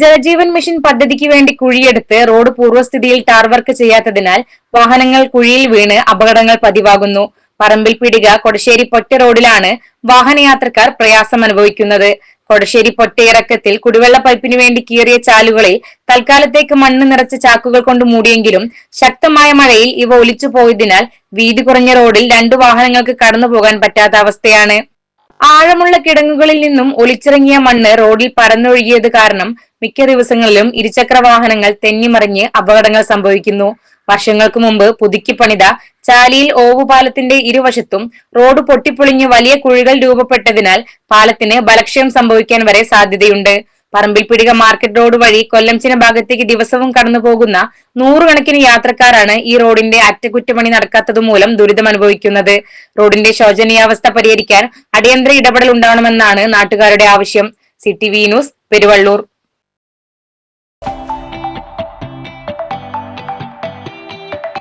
Jal Jeevan mission പദ്ധതിക്ക് വേണ്ടി കുഴിയെടുത്ത് റോഡ് പൂർവസ്ഥിതിയിൽ ടാർ വർക്ക് ചെയ്യാത്തതിനാൽ വാഹനങ്ങൾ കുഴിയിൽ വീണ് അപകടങ്ങൾ പതിവാകുന്നു. പറമ്പിൽ പിടിക കൊടശ്ശേരി പൊറ്റ റോഡിലാണ് വാഹനയാത്രക്കാർ പ്രയാസം അനുഭവിക്കുന്നത്. കൊടശ്ശേരി പൊറ്റയിറക്കത്തിൽ കുടിവെള്ള പൈപ്പിന് വേണ്ടി കീറിയ ചാലുകളിൽ തൽക്കാലത്തേക്ക് മണ്ണ് നിറച്ച ചാക്കുകൾ കൊണ്ട് മൂടിയെങ്കിലും ശക്തമായ മഴയിൽ ഇവ ഒലിച്ചു പോയതിനാൽ വീതി കുറഞ്ഞ റോഡിൽ രണ്ടു വാഹനങ്ങൾക്ക് കടന്നു പോകാൻ പറ്റാത്ത അവസ്ഥയാണ്. ആഴമുള്ള കിടങ്ങുകളിൽ നിന്നും ഒലിച്ചിറങ്ങിയ മണ്ണ് റോഡിൽ പരന്നൊഴുകിയത് കാരണം മിക്ക ദിവസങ്ങളിലും ഇരുചക്ര വാഹനങ്ങൾ തെന്നിമറിഞ്ഞ് അപകടങ്ങൾ സംഭവിക്കുന്നു. വർഷങ്ങൾക്ക് മുമ്പ് പുതുക്കി പണിത ചാലിയിൽ ഓവുപാലത്തിന്റെ ഇരുവശത്തും റോഡ് പൊട്ടിപ്പൊളിഞ്ഞ് വലിയ കുഴികൾ രൂപപ്പെട്ടതിനാൽ പാലത്തിന് ബലക്ഷയം സംഭവിക്കാൻ വരെ സാധ്യതയുണ്ട്. പറമ്പിൽ പിടിക മാർക്കറ്റ് റോഡ് വഴി കൊല്ലംചിന ഭാഗത്തേക്ക് ദിവസവും കടന്നു പോകുന്ന നൂറുകണക്കിന് യാത്രക്കാരാണ് ഈ റോഡിന്റെ അറ്റകുറ്റപ്പണി നടക്കാത്തത് മൂലം ദുരിതം അനുഭവിക്കുന്നത്. റോഡിന്റെ ശോചനീയാവസ്ഥ പരിഹരിക്കാൻ അടിയന്തര ഇടപെടൽ ഉണ്ടാവണമെന്നാണ് നാട്ടുകാരുടെ ആവശ്യം. City V news Peruvallur.